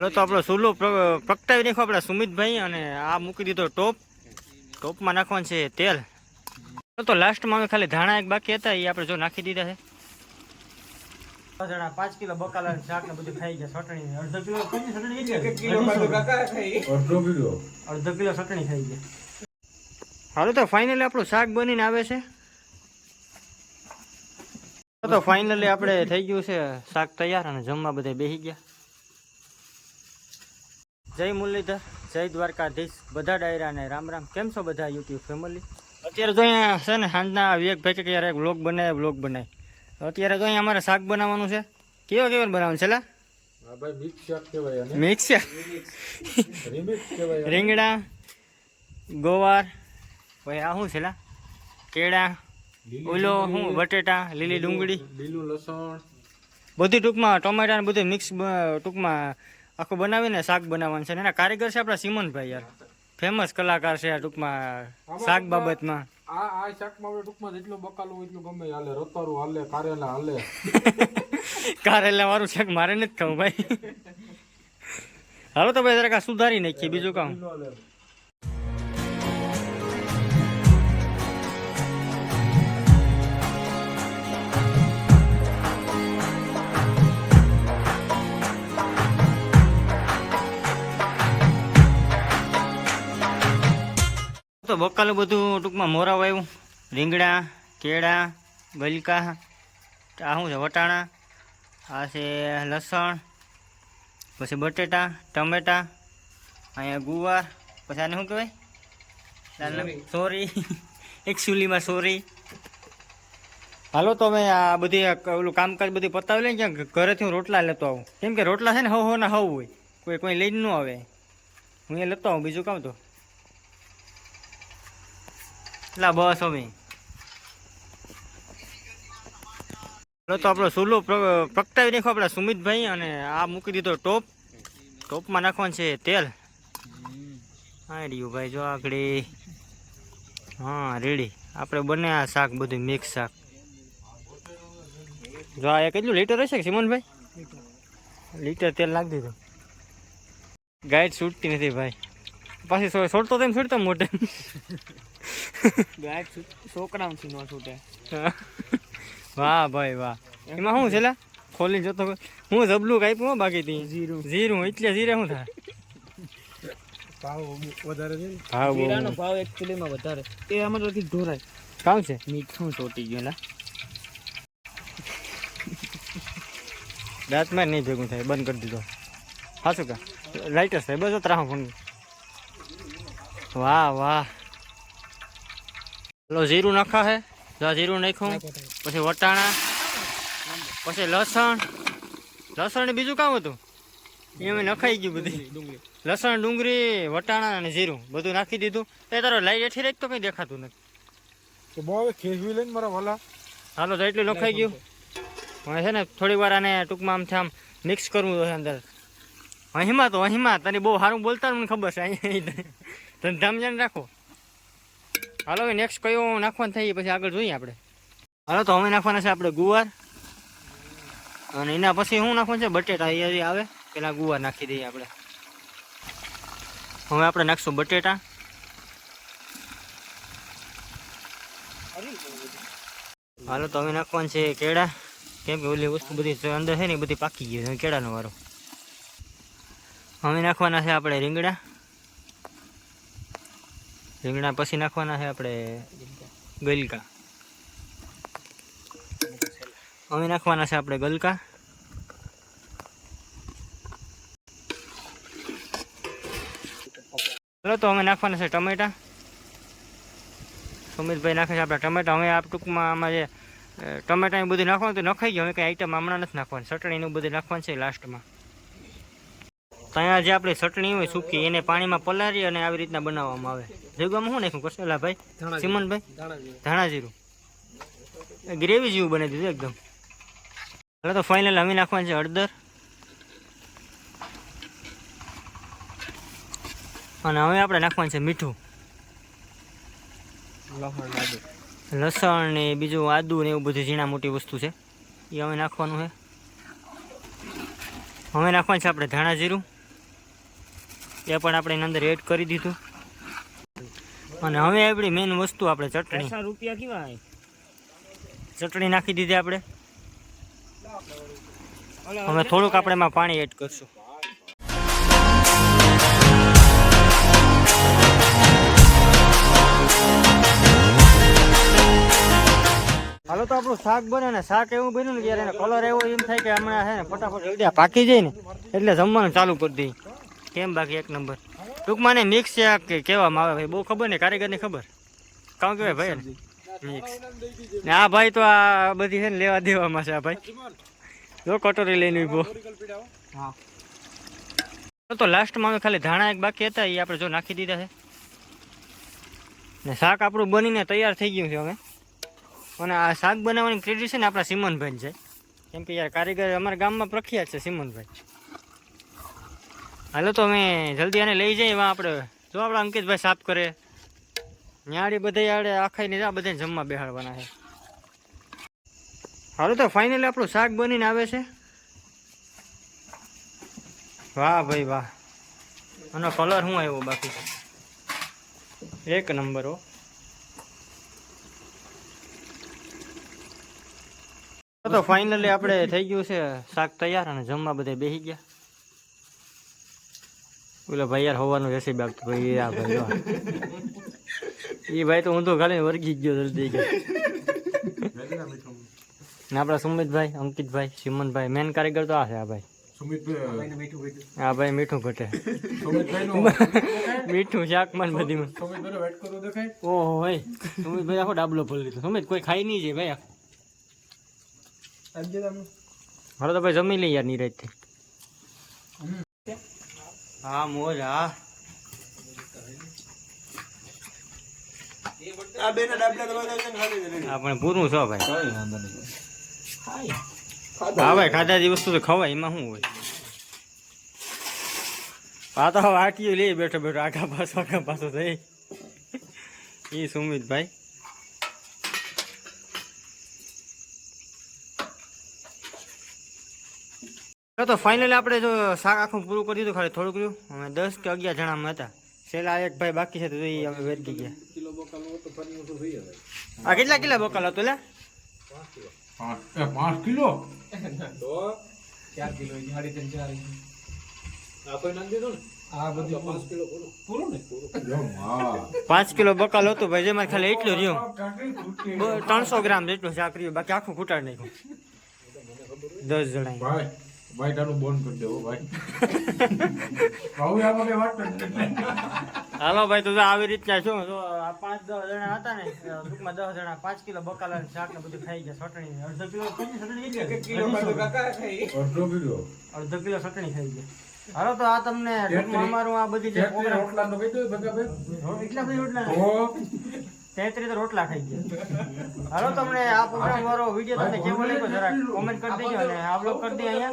તો આપણો સુલો પ્રગટાવી નાખો આપણા સુમિતભાઈ અને આ મૂકી દીધો ટોપ. ટોપમાં નાખવાનું છે તેલ. તો લાસ્ટમાં અમે ખાલી ધાણા એક બાકી હતા એ આપણે જો નાખી દીધા છે. જણા પાંચ કિલો બકાલા શાક ને બધું ખાઈ ગયા ચટણી. અડધો કિલો ચટણી અડધો કિલો? અડધો કિલો ચટણી ખાઈ ગયા. હાલો તો ફાઇનલી આપણું શાક બનીને આવે છે. તો ફાઇનલી આપણે થઈ ગયું છે શાક તૈયાર અને જમવા બધા બેસી ગયા. જય મુરલીધર જય દ્વારકાધીશ. બધા ડાયરા ને રામ રામ. કેમ છો બધા યુટ્યુબ ફેમિલી અત્યારે તો અહીંયા છે ને સાંજના વિવેકભાઈ કે યાર એક વ્લોગ બનાવે વ્લોગ બનાય. અત્યારે તો અહીંયા અમારે શાક બનાવવાનું છે. કેવો કેવો બનાવવાનું છે ભાઈ મિક્સ શાક. રીંગણા ગોવાર પછી આ શું છે કેળા ઓલો શું બટેટા લીલી ડુંગળી. લીલું લસણ. બધી ટૂંકમાં ટોમેટા ને બધું મિક્સ ટૂંકમાં આખું બનાવીને શાક બનાવવાનું છે એના કારીગર છે આપણા સિમનભાઈ યાર. ફેમસ કલાકાર છે આ ટૂંકમાં શાક બાબતમાં. આ આ શાકમાં આપણે ટૂંકમાં જેટલું બકાલું એટલું ગમે હાલે રતારું હાલે કારેલા હાલે. કારેલા વાળું શાક મારે નથી ખાવું ભાઈ. હાલો તો ભાઈ જરાક સુધારી નાખીએ બીજું કામ. બકાલું બધું ટૂંકમાં મોરા વાવ્યું રીંગણા, કેળા ગલકા આ શું છે, વટાણા, આ છે લસણ, પછી બટેટા, ટમેટા, અહીંયા ગુવાર, પછી આને શું કહેવાય? સોરી. એકચ્યુઅલીમાં સોરી. હાલો તો અમે આ બધી ઓલું કામકાજ બધી પતાવી લઈને ક્યાં ઘરેથી હું રોટલા લેતો આવું. કેમ કે રોટલા છે ને હવ હો ના હવ હોય. કોઈ કોઈ લઈને ન આવે. હું એ લેતો આવું, બીજું કામ તો. લા, બસ અમે તો આપણો સુલો પ્ર- પ્રગટાવી નાખો આપણા સુમિતભાઈ અને આ મૂકી દીધો ટોપ. ટોપમાં નાખવાનું છે તેલ. હા ભાઈ, જો આગળ. હા, રેડી. આપણે બને આ શાક બધું, મિક્સ શાક. જો આ કેટલું લીટર હશે કે સિમનભાઈ? લીટર તેલ નાખી દીધું. ગાઈડ છૂટતી નથી ભાઈ. પાછી છોડતો તેમ છોડતો મોટે ગાય છોકરાઓથી નો છૂટે. વાહ ભાઈ વાહ. એમાં શું છે લા? ખોલી જતો હું જબલું કાપ્યું હો બાકી તી જીરું. જીરું એટલે જીરે શું થાય? ભાવ વધારે છે ને? જીરાનો ભાવ એકચ્યુઅલીમાં વધારે. એ આમાં તો ઢોરાય. કામ છે? મીઠું ચોટી ગયું લા. દાંતમાં નહીં ભેગું થાય બંધ કરી દીધો. હા શું કા લાઇટર થાય બસ ત્રાહ ફોન. વાહ વાહ. લો જીરું નાખા હે જીરું નાખ્યું પછી વટાણા પછી લસણ. લસણ ને બીજું કામ હતું? એ અમે નખાઈ ગયું બધી. લસણ ડુંગળી વટાણા અને જીરું બધું નાખી દીધું. એ તારો લાઈટ હેઠી રાખ તો કંઈ દેખાતું નથી? બહુ ખેસવી લઈને મારા વાલા. હાલો તો એટલું નખાઈ ગયું. હવે છે ને થોડી વાર આને ટૂંકમાં આમથી આમ મિક્સ કરવું જોઈએ અંદર. અહીંમાં તો અહીંમાં તને બહુ સારું બોલતા મને ખબર છે. અહીંયા ધંધામ જાણ રાખો. હાલો નેક્સ્ટ કયો નાખવાનું થાય પછી આગળ જોઈએ આપણે. હાલો, તો હવે નાખવાના છે આપણે ગુવાર. અને એના પછી શું નાખવાનું છે? બટેટા, એ આવે. પેલા ગુવાર નાખી દઈએ આપણે. હવે આપણે નાખશું બટેટા. હાલો, તો હવે નાખવાનું છે કેળા. કેમ કે ઓલી વસ્તુ બધી અંદર છે ને બધી પાકી ગઈ છે, કેળાનો વારો. હવે નાખવાના છે આપણે રીંગણા. રીંગણા પછી નાખવાના છે આપણે ગલકા. હવે નાખવાના છે આપણે ગલકા. ચાલો તો અમે નાખવાના છે ટમેટા. સુમિતભાઈ નાખે છે આપણા ટમેટા. હવે આ ટૂંકમાં આમાં જે ટમેટા બધું નાખવાનું તો નખાઈ ગયું. હવે કંઈ આઈટમ હમણાં નથી નાખવાની. ચટણીનું બધું નાખવાનું છે લાસ્ટમાં ત્યાં જે આપણી ચટણી હોય સૂકી એને પાણીમાં પલાળી અને આવી રીતના બનાવવામાં આવે. જગવામાં શું નાખ્યું? કસેલા ભાઈ સિમનભાઈ? ધાણા જીરું ગ્રેવી જેવું બનાવી દીધું એકદમ. હવે તો ફાઇનલ હવે નાખવાનું છે હળદર. અને હવે આપણે નાખવાનું છે મીઠું. લસણ લસણ ને બીજું આદુ ને એવું બધું ઝીણા મોટી વસ્તુ છે. એ હવે નાખવાનું છે. હવે નાખવાનું છે આપણે ધાણા જીરું એ પણ આપણે એની અંદર એડ કરી દીધું. અને હવે આપણી મેઇન વસ્તુ આપણે ચટણી. રૂપિયા કેવા ચટણી નાખી દીધી આપણે. હવે થોડુંક આપણે એમાં પાણી એડ કરશું. હાલો તો આપણું શાક બને ને શાક એવું બન્યું ને ત્યારે કલર એવો એમ થાય કે હમણાં છે ને ફટાફટ જલ્દી પાકી જાય ને એટલે જમવાનું ચાલુ કરી દઈએ. કેમ બાકી એક નંબર? ટૂંકમાં ને મિક્સ છે કે કહેવામાં આવે ભાઈ બહુ ખબર ને કારીગરની ખબર? કામ કહેવાય ભાઈ મિક્સ ને આ ભાઈ તો આ બધી છે ને લેવા દેવામાં છે આ ભાઈ. જો કટોરી લઈને ઊભો હા. તો લાસ્ટમાં અમે ખાલી ધાણા એક બાકી હતા એ આપણે જો નાખી દીધા છે. ને શાક આપણું બનીને તૈયાર થઈ ગયું છે હવે. અને આ શાક બનાવવાની ક્રેડિટ છે ને આપણા સિમનભાઈ છે. કેમ કે યાર કારીગર અમારા ગામમાં પ્રખ્યાત છે સિમનભાઈ. હાલો તો અમે જલ્દી આને લઈ જઈએ, એમાં આપણે જો આપણા અંકિતભાઈ સાફ કરે. ન્યાડી બધા આડે આખાઈને આ બધાને જમવા બેહાડવાના છે. હાલો તો ફાઇનલી આપણું શાક બનીને આવે છે. વાહ ભાઈ વાહ. આનો કલર શું આવ્યો બાકી? એક નંબર હો. તો ફાઇનલી આપણે થઈ ગયું છે શાક તૈયાર અને જમવા બધા બેસી ગયા. ઓલા ભાઈ યાર હોવાનું રેસી બાગતું ભાઈ આ ભાઈ એ ભાઈ તો ઊંધો ખાલી વર્ગી ગયો જલ્દી ગયો આપડા આપણા સુમિતભાઈ અંકિતભાઈ સિમનભાઈ મેન કારીગર તો આ છે આ ભાઈ. હા ભાઈ મીઠું ઘટે. મીઠું શાકમાં બધીમાં. સુમિતભાઈનો વેટ કરો દેખાય ઓહો ભાઈ સુમિતભાઈ આખો ડાબલો ભરી લીધો. સુમિત કોઈ ખાઈ નહીં છે ભાઈ હાલો તો ભાઈ જમી લઈ યાર નીરજથી હા મોજ હા. હા પણ પૂરું છો ભાઈ. હા ભાઈ ખાધા જેવી વસ્તુ તો ખવાય એમાં શું હોય? આ તો હવે આટીઓ લે બેઠો બેઠો આગા પાછો આખા પાછો થઈ. એ સુમિતભાઈ. તો તો ફાઇનલી આપણે જો શાક આખું પૂરું કરી દીધું ખાલી થોડુંક રહ્યું. અમે દસ કે અગિયાર જણામાં હતા. છેલ્લા એક ભાઈ બાકી છે તો એ અમે વેચી ગયા. કિલો બકાલું હોય તો ફરી ઓછું થઈ જાય આ કેટલા કિલો બકાલ હતો લે? પાંચ એ પાંચ કિલો? તો ચાર કિલો સાડી ત્રણ ચાર આ કોઈ નાખી દીધું ને? આ બધી પાંચ કિલો પૂરું. ને? પૂરું હા પાંચ કિલો બકાલ હતું ભાઈ જેમાં ખાલી એટલું રહ્યું. બ- ત્રણસો ગ્રામ જેટલું શાક રહ્યું બાકી આખું ખૂટાડ નાખ્યું. દસ જણા ભાઈ તારું બોન કરી દેવો ભાઈ. ભાવ આમાં કઈ વાત નથી. હાલો ભાઈ તો આવી રીતના શું? તો પાંચ દસ જણા હતા ને ટૂંકમાં દસ જણા પાંચ કિલો બકાલા શાક ને બધું ખાઈ ગયા ચટણી અડધો કિલો ચટણી ખાઈ. ગયા? અડધો કિલો? અડધો કિલો ચટણી ખાઈ ગયા હાલો તો આ તમને અમારું આ બધી એટલા બધી રોટલા. તો તેત્રી તો રોટલા ખાઈ ગયા. હાલો, તમને આ પ્રોગ્રામ વાળો વીડિયો તમને કેવો લાગ્યો જરા કોમેન્ટ કરી દેજો અને આ કરી દે અહીંયા.